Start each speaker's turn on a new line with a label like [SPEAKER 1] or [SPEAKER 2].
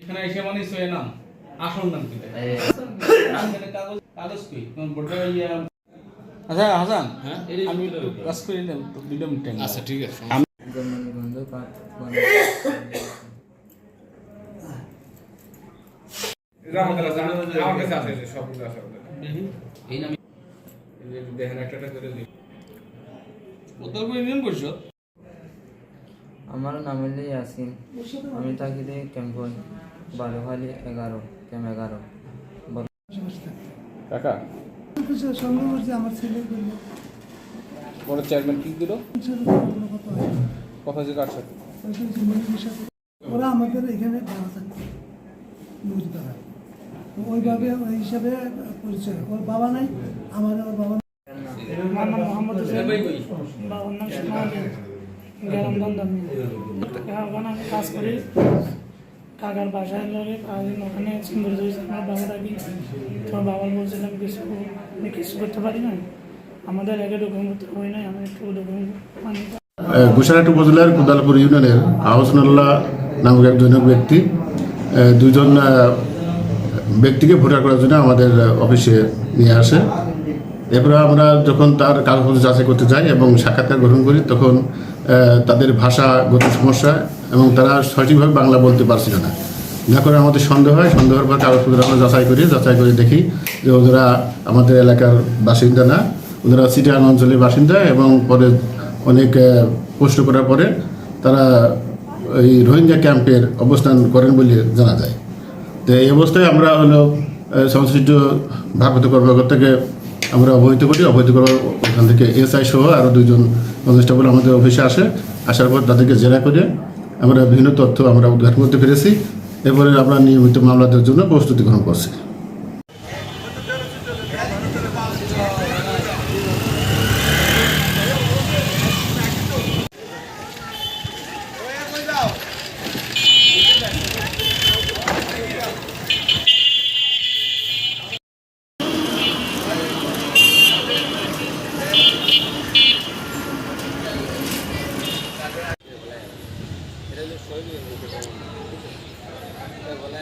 [SPEAKER 1] এখানে এসে মানে সোয়ে নাম আসল নাম কি? কাগজ কাগজ কই তোমার ইয়া আচ্ছা হাসান
[SPEAKER 2] হ্যাঁ
[SPEAKER 1] আমি কাজ করে নিলাম দুটো মিনিট
[SPEAKER 2] আচ্ছা ঠিক আছে দেখেন একটা করে দিই।
[SPEAKER 1] পরিষদ?
[SPEAKER 3] আমার নাম হলো ইয়াসিন। আমি থাকি রে ক্যাম্পন বালুখালি এগারো ক্যাম্প এগারো।
[SPEAKER 2] কাকা?
[SPEAKER 4] কিছু সঙ্গে করছে আমার ছেলে
[SPEAKER 2] বড় চেয়ারম্যান কি দিল?
[SPEAKER 4] কথা
[SPEAKER 2] যে কার সাথে?
[SPEAKER 4] ওরা আমাদের এখানে ভাড়া থাকতো বুঝপাড়া ওইভাবে ওই হিসাবে পরিচয়। ওর বাবা নাই আমার ওর বাবা
[SPEAKER 5] আমার নাম মোহাম্মদ হোসেন। বাবার নাম দন্দমি ওখানে কাজ করি, কাকার বাসায় লোকে ওখানে আমার বাবা বলছিলাম কিছু আমি কিছু করতে পারি না। আমাদের আগে ডকুমেন্ট হয় নাই আমি একটু ডকুমেন্ট মানে
[SPEAKER 6] গুসারাট উপজেলার কুদালপুর ইউনিয়নের আহসানুল্লাহ নামক একজন ব্যক্তি দুজন ব্যক্তিকে ভোটার করার জন্য আমাদের অফিসে নিয়ে আসে। এরপরে আমরা যখন তার কাগজপত্র যাচাই করতে যাই এবং সাক্ষাৎকার গ্রহণ করি, তখন তাদের ভাষাগত সমস্যা এবং তারা সঠিকভাবে বাংলা বলতে পারছিল না। যা করে আমাদের সন্দেহ হয়। সন্দেহের পর কাগজপত্র আমরা যাচাই করি, যাচাই করে দেখি যে ওরা আমাদের এলাকার বাসিন্দা না। ওরা সিটিয়ান অঞ্চলের বাসিন্দা এবং পরে অনেক প্রশ্ন করার পরে তারা এই রোহিঙ্গা ক্যাম্পের অবস্থান করেন বলে জানা যায়। তো এই অবস্থায় আমরা হলো সংশ্লিষ্ট ভারপ্রাপ্ত কর্মকর্তাকে আমরা অবহিত করি, অবহিত করার ওখান থেকে এসআই সহ আরও দুজন কনস্টেবল আমাদের অফিসে আসে। আসার পর তাদেরকে জেরা করে আমরা বিভিন্ন তথ্য আমরা উদ্ঘাটন করতে পেরেছি। এরপরে আমরা নিয়মিত মামলাদের জন্য প্রস্তুতি গ্রহণ করছি। এটা হলো শরীর বলে